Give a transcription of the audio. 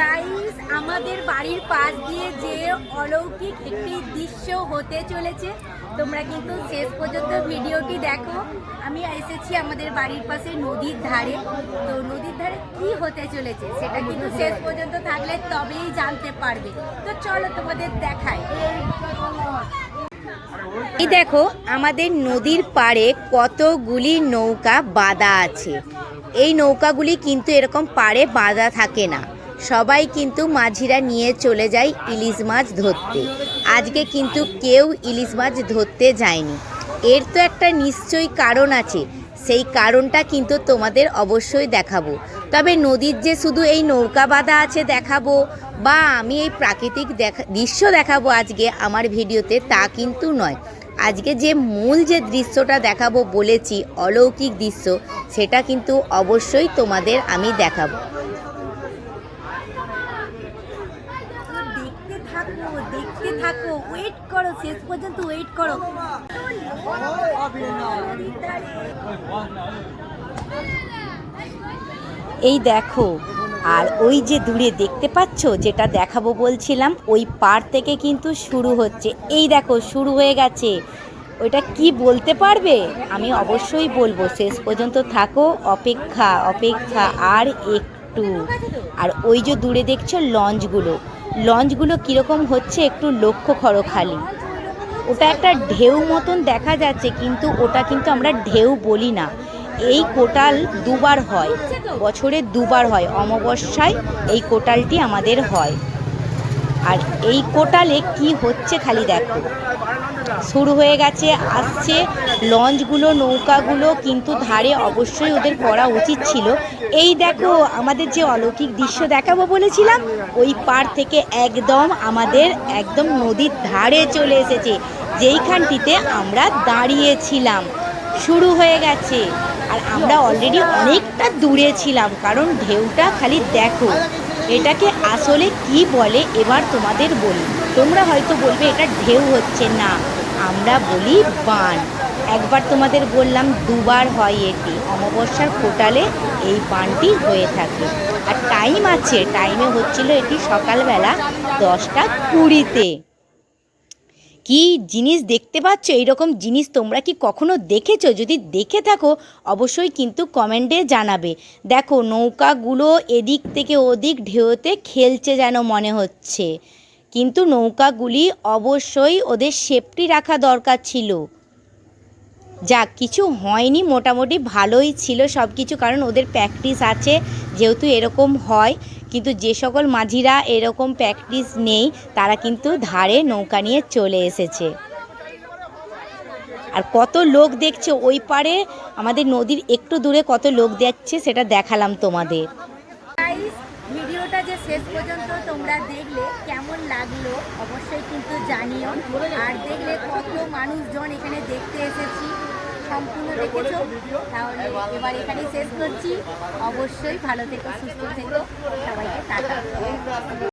Guys আমাদের বাড়ির পাশ দিয়ে যে অলৌকিক একটি দৃশ্য হতে চলেছে, তোমরা কিন্তু শেষ পর্যন্ত ভিডিওটি দেখো। আমি এসেছি আমাদের বাড়ির পাশে নদীর ধারে। তো নদীর ধারে কি হতে চলেছে সেটা কিন্তু শেষ পর্যন্ত থাকলে তবেই জানতে পারবে। তো চলো তোমাদের দেখাই। এই দেখো, আমাদের নদীর পাড়ে কতগুলি নৌকা বাঁধা আছে। এই নৌকাগুলি কিন্তু এরকম পাড়ে বাঁধা থাকে না। সবাই কিন্তু মাঝিরা নিয়ে চলে যায় ইলিশ মাছ ধরতে। আজকে কিন্তু কেউ ইলিশ মাছ ধরতে যায়নি। এর তো একটা নিশ্চয়ই কারণ আছে। সেই কারণটা কিন্তু তোমাদের অবশ্যই দেখাবো। তবে নদীর যে শুধু এই নৌকা বাঁধা আছে দেখাবো বা আমি এই প্রাকৃতিক দেখা দৃশ্য দেখাবো আজকে আমার ভিডিওতে তা কিন্তু নয়। আজকে যে মূল যে দৃশ্যটা দেখাবো বলেছি অলৌকিক দৃশ্য, সেটা কিন্তু অবশ্যই তোমাদের আমি দেখাবো। দেখতে থাকো ওয়েট করো, শেষ পর্যন্ত ওয়েট করো। এই দেখো, আর ওই যে দূরে দেখতে পাচ্ছ, যেটা দেখাবো বলছিলাম, ওই পার থেকে কিন্তু শুরু হচ্ছে। এই দেখো, শুরু হয়ে গেছে। ওইটা কি বলতে পারবে? আমি অবশ্যই বলব, শেষ পর্যন্ত থাকো, অপেক্ষা অপেক্ষা, আর একটু। আর ওই যে দূরে দেখছ, লঞ্চগুলো। লঞ্চগুলো কীরকম হচ্ছে একটু লক্ষ্য করো খালি। ওটা একটা ঢেউ মতন দেখা যাচ্ছে, কিন্তু ওটা কিন্তু আমরা ঢেউ বলি না। এই কোটাল দুবার হয়, বছরে দুবার হয়, অমাবস্যায় এই কোটালটি আমাদের হয়। আর এই কোটালে কি হচ্ছে খালি দেখো। শুরু হয়ে গেছে, আসছে। লঞ্চগুলো, নৌকাগুলো কিন্তু ধারে অবশ্যই ওদের পড়া উচিত ছিল। এই দেখো, আমাদের যে অলৌকিক দৃশ্য দেখাবো বলেছিলাম, ওই পার থেকে একদম আমাদের একদম নদীর ধারে চলে এসেছে, যেইখানটিতে আমরা দাঁড়িয়েছিলাম। শুরু হয়ে গেছে। আর আমরা অলরেডি অনেকটা দূরে ছিলাম, কারণ ঢেউটা খালি দেখো। এটাকে আসলে কি বলে, এবার তোমাদের বলি। তোমরা হয়তো বলবে, এটা ঢেউ হচ্ছে না। আমরা বলি বান। একবার তোমাদের বললাম দুবার হয় এটি। অমাবস্যার কোটালে এই বানটি হয়ে থাকে। আর টাইম আছে। টাইমে হচ্ছিল এটি সকালবেলা দশটা কুড়িতে। কি জিনিস দেখতে পাচ্ছ? এইরকম জিনিস তোমরা কি কখনো দেখেছ? যদি দেখে থাকো, অবশ্যই কিন্তু কমেন্টে জানাবে। দেখো, নৌকাগুলো এদিক থেকে ওদিক ঢেউতে খেলছে যেন মনে হচ্ছে। কিন্তু নৌকাগুলি অবশ্যই ওদের সেফটি রাখা দরকার ছিল। যাক, কিছু হয়নি, মোটামুটি ভালোই ছিল সব কিছু কারণ ওদের প্র্যাকটিস আছে, যেহেতু এরকম হয়। কিন্তু যে সকল মাঝিরা এরকম প্র্যাকটিস নেই, তারা কিন্তু ধারে নৌকা নিয়ে চলে এসেছে। আর কত লোক দেখছে, ওই পারে আমাদের নদীর একটু দূরে কত লোক দেখছে, সেটা দেখালাম তোমাদের। ভিডিওটা যে শেষ পর্যন্ত তোমরা দেখলে, কেমন লাগল অবশ্যই কিন্তু জানিও। আর দেখলে কত মানুষজন এখানে দেখতে এসেছি, সম্পূর্ণ দেখেছ? তাহলে এবার এখানেই শেষ করছি। অবশ্যই ভালো থেকো, সুস্থ থেকো। সবাইকে টাটা।